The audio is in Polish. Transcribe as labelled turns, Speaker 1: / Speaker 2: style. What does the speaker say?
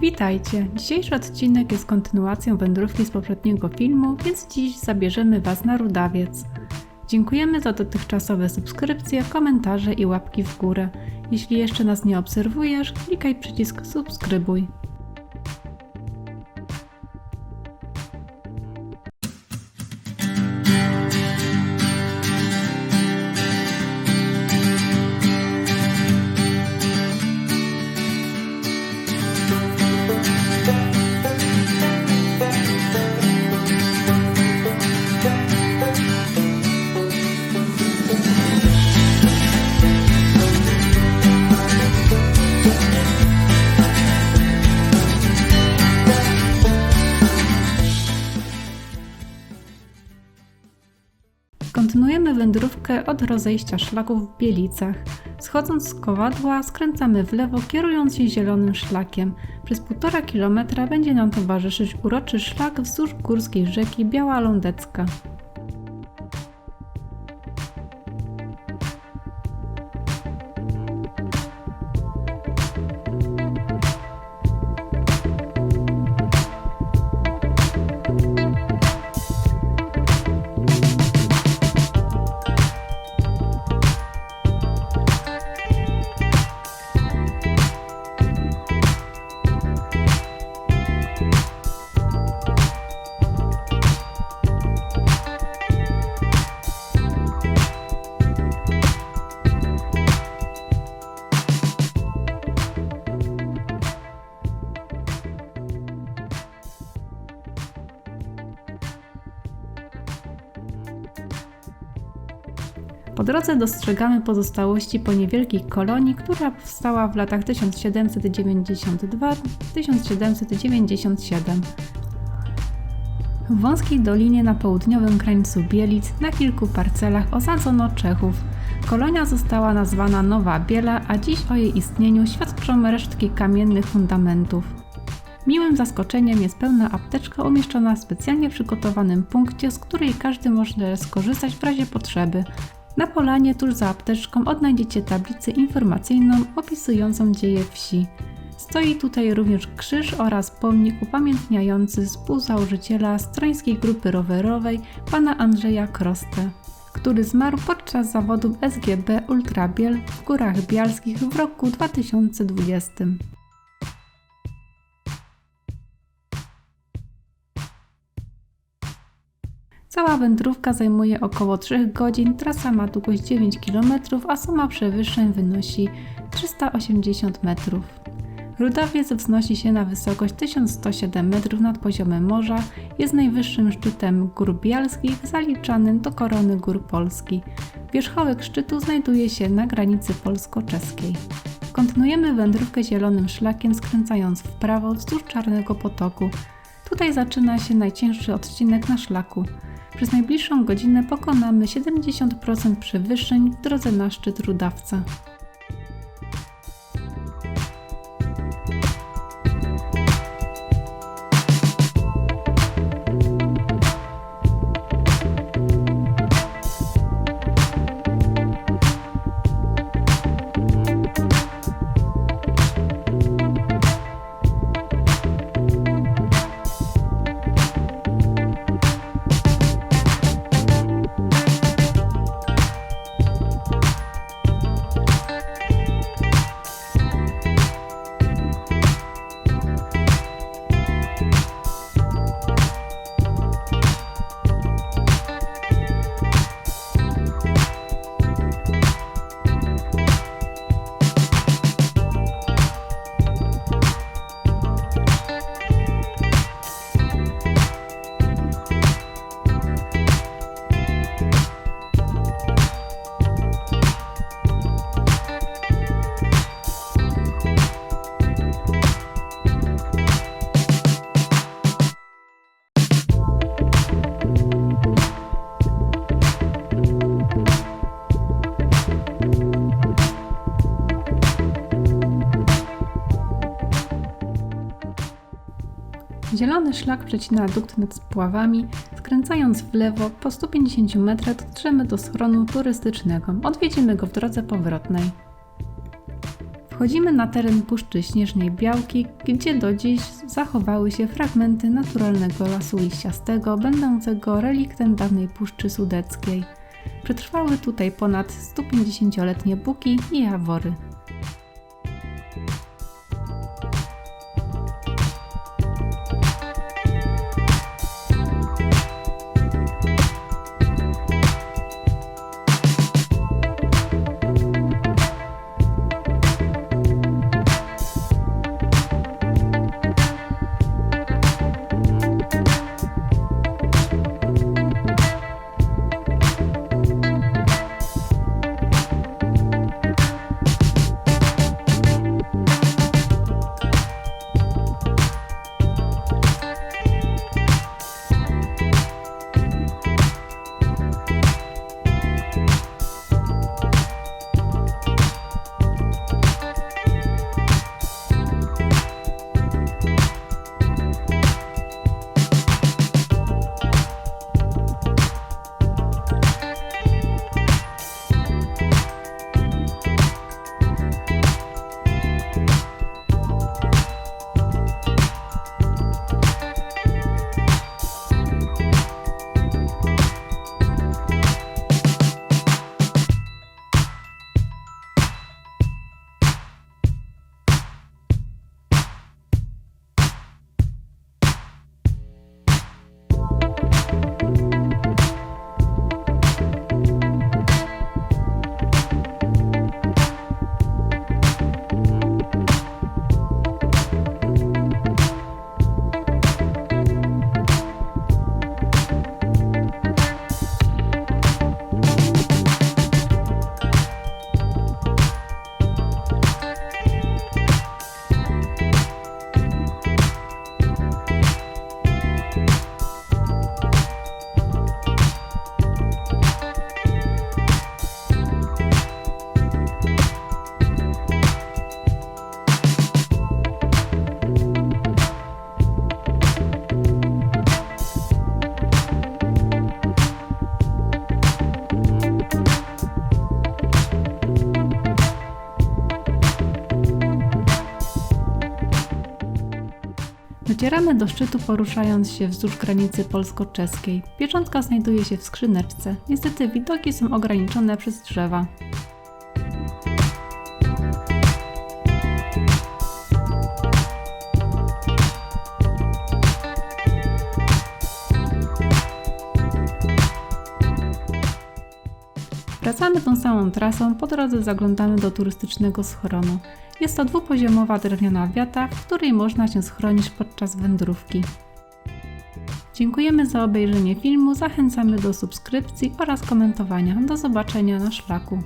Speaker 1: Witajcie! Dzisiejszy odcinek jest kontynuacją wędrówki z poprzedniego filmu, więc dziś zabierzemy Was na Rudawiec. Dziękujemy za dotychczasowe subskrypcje, komentarze i łapki w górę. Jeśli jeszcze nas nie obserwujesz, klikaj przycisk subskrybuj. Kontynuujemy wędrówkę od rozejścia szlaków w Bielicach. Schodząc z kowadła, skręcamy w lewo, kierując się zielonym szlakiem. Przez półtora kilometra będzie nam towarzyszyć uroczy szlak wzdłuż górskiej rzeki Biała Lądecka. Po drodze dostrzegamy pozostałości po niewielkiej kolonii, która powstała w latach 1792-1797. W wąskiej dolinie na południowym krańcu Bielic na kilku parcelach osadzono Czechów. Kolonia została nazwana Nowa Biela, a dziś o jej istnieniu świadczą resztki kamiennych fundamentów. Miłym zaskoczeniem jest pełna apteczka umieszczona w specjalnie przygotowanym punkcie, z której każdy może skorzystać w razie potrzeby. Na polanie tuż za apteczką odnajdziecie tablicę informacyjną opisującą dzieje wsi. Stoi tutaj również krzyż oraz pomnik upamiętniający współzałożyciela strońskiej grupy rowerowej pana Andrzeja Krostę, który zmarł podczas zawodów SGB Ultrabiel w Górach Bialskich w roku 2020. Cała wędrówka zajmuje około 3 godzin, trasa ma długość 9 km, a suma przewyższeń wynosi 380 metrów. Rudawiec wznosi się na wysokość 1107 metrów nad poziomem morza, jest najwyższym szczytem Gór Bialskich zaliczanym do korony Gór Polski. Wierzchołek szczytu znajduje się na granicy polsko-czeskiej. Kontynuujemy wędrówkę zielonym szlakiem, skręcając w prawo wzdłuż Czarnego Potoku. Tutaj zaczyna się najcięższy odcinek na szlaku. Przez najbliższą godzinę pokonamy 70% przewyższeń w drodze na szczyt Rudawca. Zielony szlak przecina dukt nad spławami. Skręcając w lewo, po 150 metrach dotrzemy do schronu turystycznego. Odwiedzimy go w drodze powrotnej. Wchodzimy na teren Puszczy Śnieżnej Białki, gdzie do dziś zachowały się fragmenty naturalnego lasu liściastego, będącego reliktem dawnej Puszczy Sudeckiej. Przetrwały tutaj ponad 150-letnie buki i jawory. Docieramy do szczytu poruszając się wzdłuż granicy polsko-czeskiej. Pieczątka znajduje się w skrzyneczce. Niestety widoki są ograniczone przez drzewa. Wracamy tą samą trasą, po drodze zaglądamy do turystycznego schronu. Jest to dwupoziomowa drewniana wiata, w której można się schronić podczas wędrówki. Dziękujemy za obejrzenie filmu, zachęcamy do subskrypcji oraz komentowania. Do zobaczenia na szlaku.